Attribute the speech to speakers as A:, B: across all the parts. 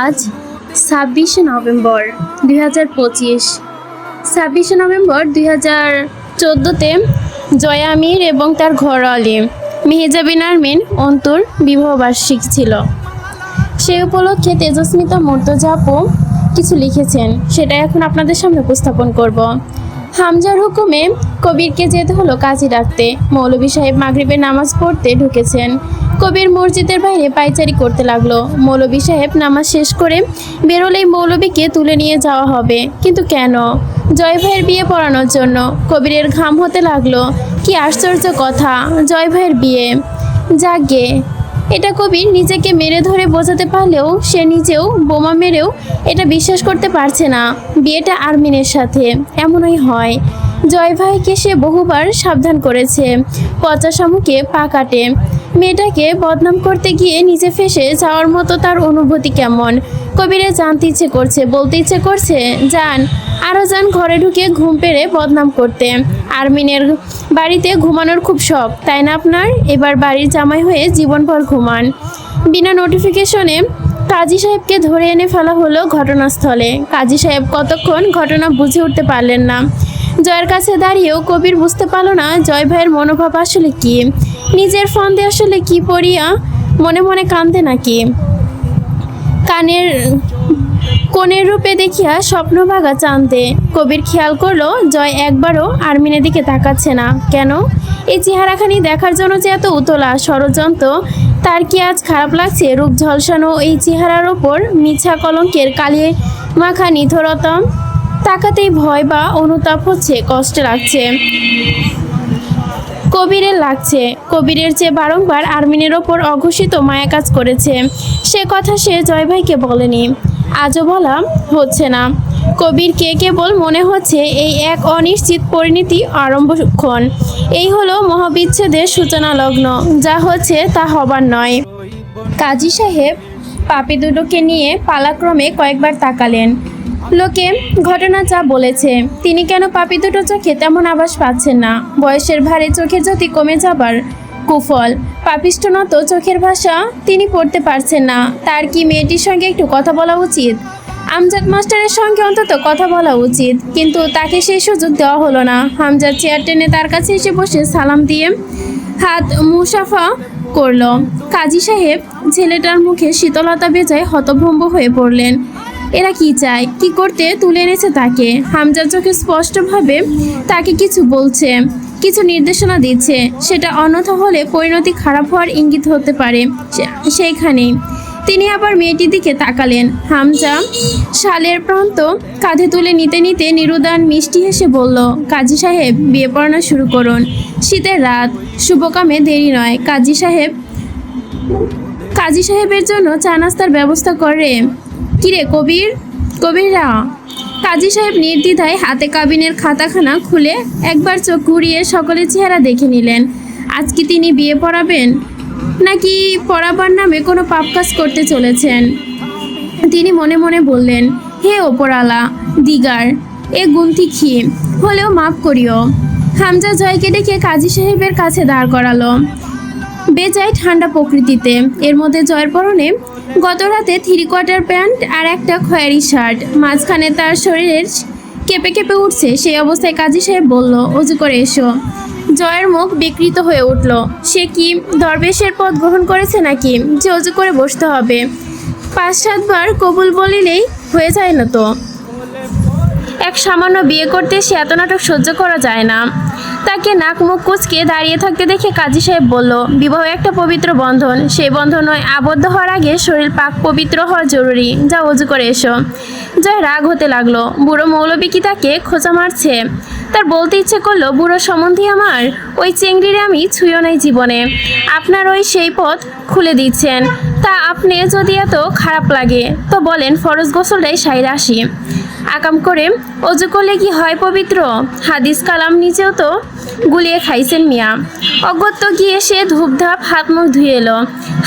A: আজ ছাব্বিশে নভেম্বর দুই হাজার পঁচিশ। ছাব্বিশে নভেম্বর দুই হাজার চোদ্দোতে জয়া আমির এবং তার ঘরওয়ালি মেহেজাবিন আরমিন অন্তর বিবাহবার্ষিক ছিল। সেই উপলক্ষে তেজস্মিতা মর্তজা আপু কিছু লিখেছেন, সেটা এখন আপনাদের সামনে উপস্থাপন করব। হামজার হুকুমে কবিরকে যেতে হলো কাজী ডাকতে। মৌলভী সাহেব মাগরিবের নামাজ পড়তে ঢুকেছেন। কবির মসজিদের বাইরে পাইচারি করতে লাগল। মৌলভী সাহেব নামাজ শেষ করে বেরোলেই মৌলভীকে তুলে নিয়ে যাওয়া হবে। কিন্তু কেন? জয় ভাইয়ের বিয়ে পড়ানোর জন্য কবিরের ঘাম হতে লাগল। কি আশ্চর্য কথা, জয় ভাইয়ের বিয়ে। যাগে, এটা কবির নিজেকে মেরে ধরে বোঝাতে পারলেও সে নিজেও বোমা মেরেও এটা বিশ্বাস করতে পারছে না। বিয়েটা আর্মিনের সাথে, এমনই হয়। জয় ভাইকে সে বহুবার সাবধান করেছে। পচা শামুকে পা কাটে। মেয়েটাকে বদনাম করতে গিয়ে নিজে ফেসে যাওয়ার মতো তার অনুভূতি কেমন? কবিরে জানতে ইচ্ছে করছে, বলতে ইচ্ছে করছে যান আরও যান ঘরে ঢুকে ঘুম পেড়ে বদনাম করতে। আরমিনের বাড়িতে ঘুমানোর খুব শখ, তাই না আপনার? এবার বাড়ির জামাই হয়ে জীবনভর ঘুমান। বিনা নোটিফিকেশনে কাজী সাহেবকে ধরে এনে ফেলা হলো ঘটনাস্থলে। কাজী সাহেব কতক্ষণ ঘটনা বুঝে উঠতে পারলেন না। জয়ের কাছে দাঁড়িয়েও কবির বুঝতে পারল না জয় ভাইয়ের মনোভাব আসলে কি। নিজের ফন্দে আসলে কি পড়িয়া মনে মনে কান্দে নাকি। কানের, কোণের রূপে দেখিয়া স্বপ্নভাগা চান্দে। কবির খেয়াল করল, জয় একবারও আর্মিনের দিকে তাকাচ্ছে না। কেন? এই চেহারাখানি দেখার জন্য যে এত উতলা ষড়যন্ত্র তার কি আজ খারাপ লাগছে? রূপ ঝলসানো এই চেহারার ওপর মিছা কলঙ্কের কালিয়ে মাখা নিথরতা তাকাতেই ভয় বা অনুতাপ হচ্ছে, কষ্ট লাগছে। কবিরের লাগছে। কবিরের যে বারংবার আরমিনের ওপর অঘোষিত মায়া কাজ করেছে। সে কথা সে জয় ভাইকে বলেনি। আজও বলা হচ্ছে না। কবিরকে কেবল মনে হচ্ছে এই এক অনিশ্চিত পরিণতি আরম্ভক্ষণ। এই হলো মহাবিচ্ছেদের সূচনা লগ্ন। যা হচ্ছে তা হবার নয়। কাজী সাহেব পাপি দুটোকে নিয়ে পালাক্রমে কয়েকবার তাকালেন। লোকে ঘটনা যা বলেছে, তিনি কেন পাপি দুটো চোখে তেমন আভাস পাচ্ছেন না? বয়সের ভারে চোখের জ্যোতি কমে যাবার কুফল, পাপিষ্ট নত চোখের ভাষা তিনি পড়তে পারছেন না। তার কি মেয়েটির সঙ্গে একটু কথা বলা উচিত? আমজাদ মাস্টারের সঙ্গে অন্তত কথা বলা উচিত, কিন্তু তাকে সেই সুযোগ দেওয়া হলো না। হামজাদ চেয়ার টেনে তার কাছে এসে বসে সালাম দিয়ে হাত মুসাফা করল। কাজী সাহেব, ছেলেটার মুখে শীতলতা বেজায় হতভম্ব হয়ে পড়লেন। এরা কি চায়? কি করতে তুলে এনেছে তাকে? হামজার চোখে স্পষ্টভাবে তাকে কিছু বলছে, কিছু নির্দেশনা দিচ্ছে। সেটা অন্যথা হলে পরিণতি খারাপ হওয়ার ইঙ্গিত হতে পারে সেইখানেই। তিনি আবার মেয়েটির দিকে তাকালেন। হামজা শালের প্রান্ত কাঁধে তুলে নিতে নিতে নিরুদান মিষ্টি হেসে বলল, কাজী সাহেব, বিয়ে পড়ানো শুরু করুন। শীতের রাত, শুভকামে দেরি নয়। কাজী সাহেব, কাজী সাহেবের জন্য চা নাস্তার ব্যবস্থা করে। কিরে কবির? কবিররা কাজী সাহেব নির্দ্বিধায় হাতে কাবিনের খাতাখানা খুলে একবার চোখ ঘুরিয়ে সকলের চেহারা দেখে নিলেন। আজ কি তিনি বিয়ে পড়াবেন? নাকি পড়াবার নামে কোনো পাপ কাজ করতে চলেছেন? তিনি মনে মনে বললেন, হে ওপরালা, দিগার, এ গুমতি খি হলেও মাফ করিও। হামজা জয়কে ডেকে কাজী সাহেবের কাছে দাঁড় করালো। বেজায় ঠান্ডা প্রকৃতিতে। এর মধ্যে জয়ের পরনে গত রাতে থ্রি কোয়ার্টার প্যান্ট আর একটা খয়েরি শার্ট। মাঝখানে তার শরীরের কেঁপে কেঁপে উঠছে, সেই অবস্থায় কাজী সাহেব বলল অজু করে এসো। জয়ের মুখ বিকৃত হয়ে উঠল, সে কি দরবেশের পথ গ্রহণ করেছে নাকি? যে অজু করে বসতে হবে। পাঁচ সাতবার কবুল বলিলেই হয়ে যায় না তো। এক সামান্য বিয়ে করতে সে এত নাটক সহ্য করা যায় না। তাকে নাক মুখ কুচকে দাঁড়িয়ে থাকতে দেখে কাজী সাহেব বলল, বিবাহ একটা পবিত্র বন্ধন। সেই বন্ধন বন্ধনে আবদ্ধ হওয়ার আগে শরীর পাক পবিত্র হওয়া জরুরি। যা অজু করে এসো। জয় রাগ হতে লাগল। বুড়ো মৌলবী কি তাকে খোঁচা মারছে? তার বলতে ইচ্ছে করল, বুড়ো সম্বন্ধে আমার, ওই চেংড়িরে আমি ছুঁয়ো নাই জীবনে। আপনার ওই সেই পথ খুলে দিচ্ছেন। তা আপনি যদি এত খারাপ লাগে, তো বলেন ফরজ গোসলটাই সাইরে আসি। আকাম করে, অজু করলে কি হয় পবিত্র? হাদিস কালাম নিচেও তো গুলিয়ে খাইছেন মিয়া। অগত্য গিয়ে সে ধূপধাপ হাত মুখ ধুয়ে এলো।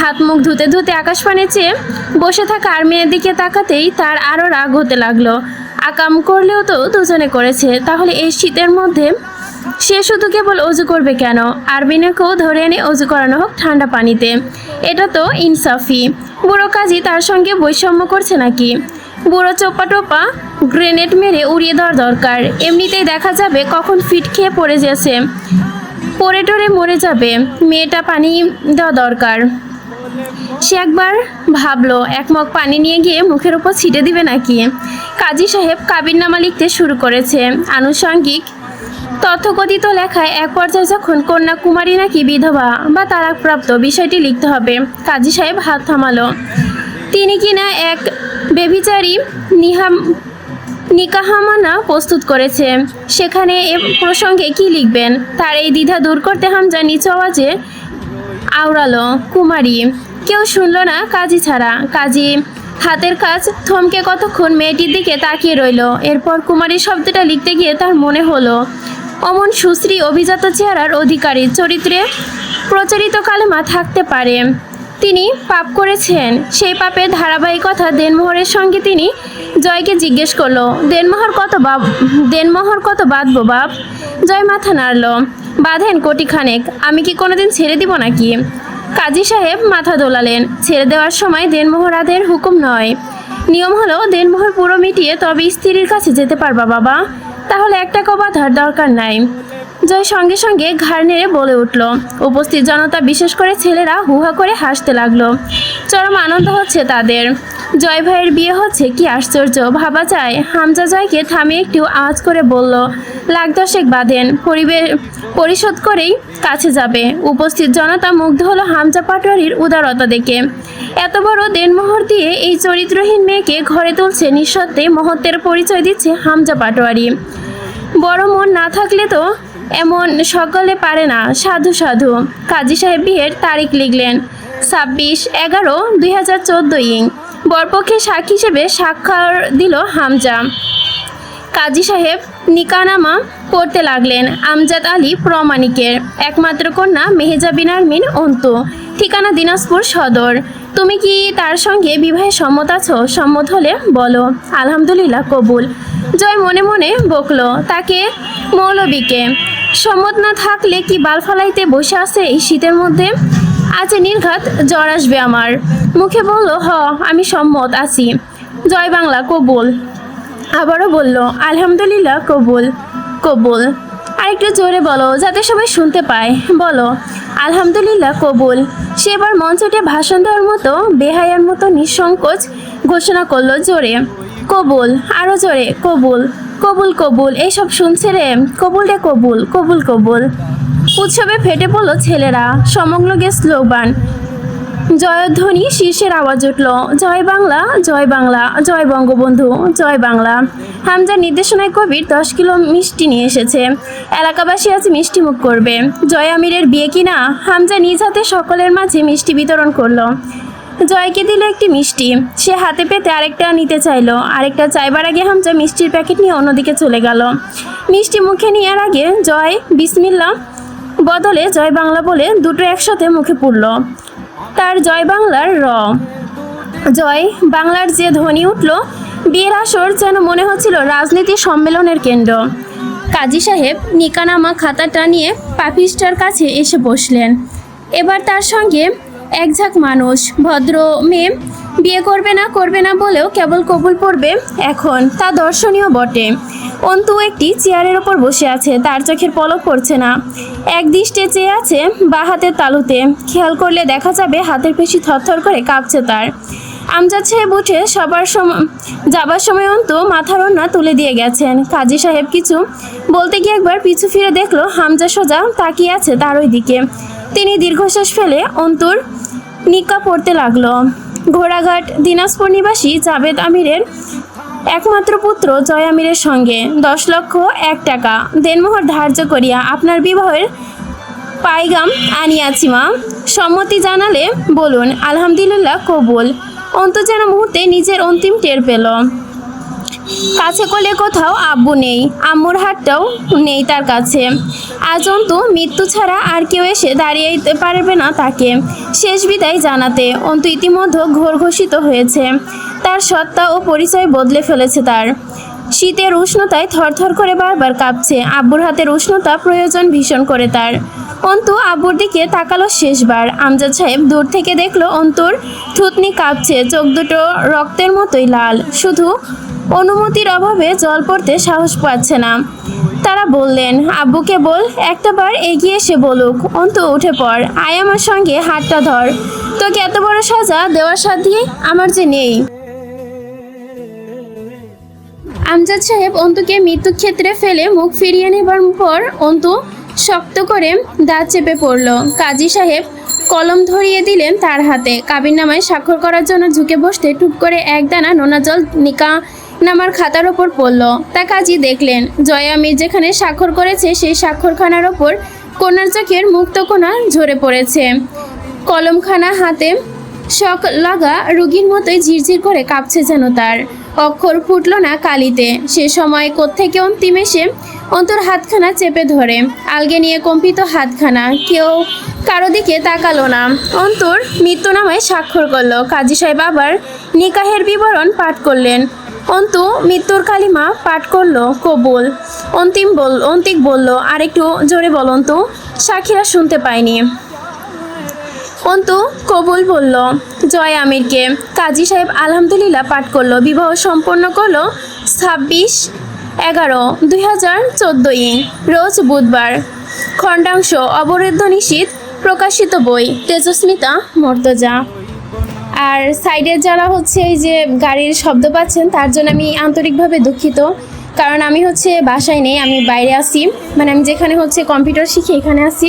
A: হাত মুখ ধুতে ধুতে আকাশপানে চেয়ে বসে থাকা আর মেয়ের দিকে তাকাতেই তার আরও রাগ হতে লাগল। আকাম করলেও তো দুজনে করেছে, তাহলে এই শীতের মধ্যে সে শুধু কেবল অজু করবে কেন? আরবিনেকেও ধরে এনে অজু করানো হোক ঠান্ডা পানিতে। এটা তো ইনসাফি। বুড়ো কাজী তার সঙ্গে বৈষম্য করছে নাকি? বুড়ো চোপা টোপা গ্রেনেড মেরে উড়িয়ে দেওয়ার দরকার। এমনিতেই দেখা যাবে কখন ফিট খেয়ে পড়ে গেছে। পড়ে টরে মরে যাবে। মেয়েটা পানি দেওয়া দরকার। সে একবার ভাবলো, এক মগ পানি নিয়ে গিয়ে মুখের উপর ছিটে দিবে নাকি? কাজী সাহেব কাবিরনামা লিখতে শুরু করেছে। আনুষঙ্গিক, তথ্যকথিত লেখায় এক পর্যায়ে যখন কন্যা কুমারী নাকি বিধবা বা তারাকপ্রাপ্ত বিষয়টি লিখতে হবে, কাজী সাহেব হাত থামালো। তিনি কিনা এক বেবিচারী নিহাম নিকাহামানা প্রস্তুত করেছে। সেখানে এ প্রসঙ্গে কি লিখবেন? তার এই দ্বিধা দূর করতে হামজা নিচু আওয়াজে আওড়ালো কুমারী, কেউ শুনল না কাজী ছাড়া। কাজী হাতের কাজ থমকে কতক্ষণ মেয়েটির দিকে তাকিয়ে রইল। এরপর কুমারী শব্দটা লিখতে গিয়ে তার মনে হলো, অমন সুশ্রী অভিজাত চেহারার অধিকারী। চরিত্রে প্রচারিত কালেমা থাকতে পারে। তিনি পাপ করেছেন। সেই পাপের ধারাবাহিকতা দেনমোহরের সঙ্গে তিনি জয়কে জিজ্ঞেস করল, দেনমোহর কত বাপ, দেনমোহর কত বাঁধবো বাপ? জয় মাথা নাড়ল, বাঁধেন কোটিখানেক আমি কি কোনোদিন ছেড়ে দিব নাকি? কাজী সাহেব মাথা দোলালেন, ছেড়ে দেওয়ার সময় দেনমোহর আদের হুকুম নয়। নিয়ম হলো দেনমোহর পুরো মিটিয়ে তবে স্ত্রীর কাছে যেতে পারবা বাবা। তাহলে এক টাকা বাঁধার দরকার নাই। জয় সঙ্গে সঙ্গে ঘাড় নেড়ে বলে উঠল। উপস্থিত জনতা বিশেষ করে ছেলেরা হুহা করে হাসতে লাগল। চরম আনন্দ হচ্ছে তাদের। জয় ভাইয়ের বিয়ে হচ্ছে কি আশ্চর্য, ভাবা যায়। হামজা জয়কে থামিয়ে একটু আওয়াজ করে বলল, লাখ দশেক বাঁধেন পরিবেশ পরিশোধ করেই কাছে যাবে। উপস্থিত জনতা মুগ্ধ হলো হামজা পাটোয়ারির উদারতা দেখে। এত বড় দেনমোহর দিয়ে এই চরিত্রহীন মেয়েকে ঘরে তুলছে নিঃসত্ত্বে মহত্বের পরিচয় দিচ্ছে হামজা পাটোয়ারি। বড় মন না থাকলে তো এমন সকলে পারে না। সাধু সাধু। কাজী সাহেব বিয়ের তারিখ লিখলেন। ছাব্বিশ এগারো দুই হাজার চোদ্দ ইং বরপক্ষে সাক্ষী হিসেবে স্বাক্ষর দিল হামজা। কাজী সাহেব নিকানামা পড়তে লাগলেন। আমজাদ আলী প্রমাণিকের। একমাত্র কন্যা মেহেজাবিন আরমিন অন্তু। ঠিকানা দিনাজপুর সদর। তুমি কি তার সঙ্গে বিবাহে সম্মত আছো? সম্মত হলে বলো। আলহামদুলিল্লাহ, কবুল। জয় মনে মনে বকলো। তাকে মৌলবীকে। সম্মত না থাকলে কি বাল ফালাইতে বসে আছে এই শীতের মধ্যে? আছে নির্ঘাত জ্বর আসবে আমার। মুখে বলল, হ, আমি সম্মত আছি। জয় বাংলা, কবুল। আবারও বলল, আলহামদুলিল্লাহ, কবুল। কবুল। আরেকটু জোরে বলো, যাতে সবাই শুনতে পায়। বলো, আলহামদুলিল্লাহ, কবুল। সে এবার মঞ্চটে ভাষণ দেওয়ার মতো, বেহায়ার মতো নিঃসংকোচ ঘোষণা করল জোরে। কবুল আরও জোরে, কবুল কবুল কবুল, এইসব শুনছে রে। কবুল রে, কবুল কবুল কবুল। উৎসবে ফেটে পড়ল ছেলেরা সমগ্রগে স্লোগান জয়ধ্বনি শীর্ষের আওয়াজ উঠল। জয় বাংলা জয় বাংলা, জয় বঙ্গবন্ধু, জয় বাংলা। হামজার নির্দেশনায় কবির দশ কিলো মিষ্টি নিয়ে এসেছে। এলাকাবাসী আজ মিষ্টি মুখ করবে। জয় আমিরের বিয়ে কিনা হামজা নিজ হাতে সকলের মাঝে মিষ্টি বিতরণ করল। জয়কে দিল একটি মিষ্টি। সে হাতে পেতে আরেকটা নিতে চাইলো। আরেকটা চাইবার আগে হামজা মিষ্টির প্যাকেট নিয়ে অন্যদিকে চলে গেল। মিষ্টি মুখে নেওয়ার আগে জয় বিসমিল্লা বদলে জয় বাংলা বলে দুটো একসাথে মুখে পুরল তার জয় বাংলার র। জয় বাংলার যে ধ্বনি উঠল, বিয়ের আসর যেন মনে হচ্ছিল রাজনীতি সম্মেলনের কেন্দ্র। কাজী সাহেব নিকানামা খাতাটা নিয়ে পাপিস্টার কাছে এসে বসলেন। এবার তার সঙ্গে একঝাক মানুষ, ভদ্র মেয়ে বিয়ে করবে না করবে না বলেও কেবল কবুল পড়বে এখন। তা দর্শনীয় বটে। অন্তু একটি চেয়ারের ওপর বসে আছে, তার চোখের পলক পড়ছে না। এক দৃষ্টে চেয়ে আছে বা হাতের তালুতে। খেয়াল করলে দেখা যাবে হাতের পেশি থরথর করে কাঁপছে তার। আমজাদ সাহেব উঠে সবার সময় যাবার সময় অন্তু মাথার ওড়না তুলে দিয়ে গেছেন। কাজী সাহেব কিছু বলতে গিয়ে একবার পিছু ফিরে দেখল হামজা সোজা তাকিয়ে আছে তার ওই দিকে তিনি দীর্ঘশ্বাস ফেলে অন্তুর নিকা পড়তে লাগল। ঘোড়াঘাট দিনাজপুর নিবাসী জাভেদ আমিরের একমাত্র পুত্র জয় আমিরের সঙ্গে। দশ লক্ষ এক টাকা। দেনমোহর ধার্য করিয়া আপনার বিবাহের পাইগাম আনিয়াছি, মা। সম্মতি জানালে বলুন, আলহামদুলিল্লাহ কবুল। অন্ত যেন মুহূর্তে নিজের অন্তিম টের পেল। কাছে কোলে কোথাও আব্বু নেই, আম্মুর হাতটাও নেই তার কাছে। আজ অন্তু মৃত্যু ছাড়া আর কেউ এসে দাঁড়িয়ে পারবে না তাকে। শেষ বিদায় জানাতে অন্তু ইতিমধ্যে ঘোর ঘোষিত হয়েছে। তার সত্তা ও পরিচয় বদলে ফেলেছে তার। শীতের উষ্ণতায় থরথর করে বারবার কাঁপছে। আব্বুর হাতের উষ্ণতা প্রয়োজন ভীষণ করে তার। অন্তু আব্বুর দিকে তাকালো শেষবার। আমজাদ সাহেব দূর থেকে দেখল অন্তুর থুতনি কাঁপছে, চোখ দুটো রক্তের মতোই লাল। শুধু অনুমতির অভাবে জল পড়তে সাহস পাচ্ছে না। তারা বললেন আব্বুকে বল একটাবার এগিয়ে এসে বলুক, অন্ত উঠে পড়, আয় আমার সঙ্গে, হাতটা ধর। তোকে এত বড় সাজা দেওয়ার সাথে আমার যে নেই। আমজাদ সাহেব অন্তুকে মৃত্যুক্ষেত্রে ফেলে মুখ ফিরিয়ে নেবার পর অন্তু শক্ত করে দাঁত চেপে পড়ল। কাজী সাহেব কলম ধরিয়ে দিলেন তার হাতে। কাবিননামায় স্বাক্ষর করার জন্য ঝুঁকে বসতে টুপ করে এক দানা নোনা জল নিকা নামার খাতার ওপর পড়ল। তা কাজী দেখলেন, জয়া মীর যেখানে স্বাক্ষর করেছে, সেই স্বাক্ষরখানার ওপর কন্যার চোখের মুক্তকোনা ঝরে পড়েছে। কলমখানা হাতে শখ লাগা রুগীর মতোই ঝিরঝির করে কাঁপছে যেন তার। অক্ষর ফুটল না কালিতে। সে সময় কোত্থেকে অন্তিম এসে অন্তর হাতখানা চেপে ধরে। আলগে নিয়ে কম্পিত হাতখানা, কেউ কারও দিকে তাকালো না। অন্তর মৃত্যুনামায় স্বাক্ষর করল। কাজী সাহেব আবার নিকাহের বিবরণ পাঠ করলেন। অন্তু মৃত্যুর কালিমা পাঠ করল, কবুল। অন্তিম বল, অন্তিক বলল আর একটু জোরে বলুন তো সাক্ষীরা শুনতে পায়নি। অন্তু কবুল বলল, জয় আমিরকে। কাজী সাহেব আলহামদুলিল্লাহ পাঠ করল। বিবাহ সম্পন্ন করল ছাব্বিশ এগারো দুই হাজার চোদ্দোই, রোজ বুধবার। খণ্ডাংশ অবরুদ্ধ নিশীত প্রকাশিত বই। তেজস্মিতা মর্তজা আর সাইডের যারা হচ্ছে এই যে গাড়ির শব্দ পাচ্ছেন, তার জন্য আমি আন্তরিকভাবে দুঃখিত। কারণ আমি হচ্ছে বাসায় নেই, আমি বাইরে আসি মানে আমি যেখানে হচ্ছে কম্পিউটার শিখি, এখানে আসি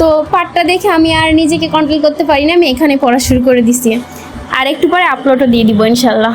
A: তো পাঠটা দেখে আমি আর নিজেকে কন্ট্রোল করতে পারি না, আমি এখানে পড়া শুরু করে দিছি। আর একটু পরে আপলোডও দিয়ে দিব ইনশাল্লাহ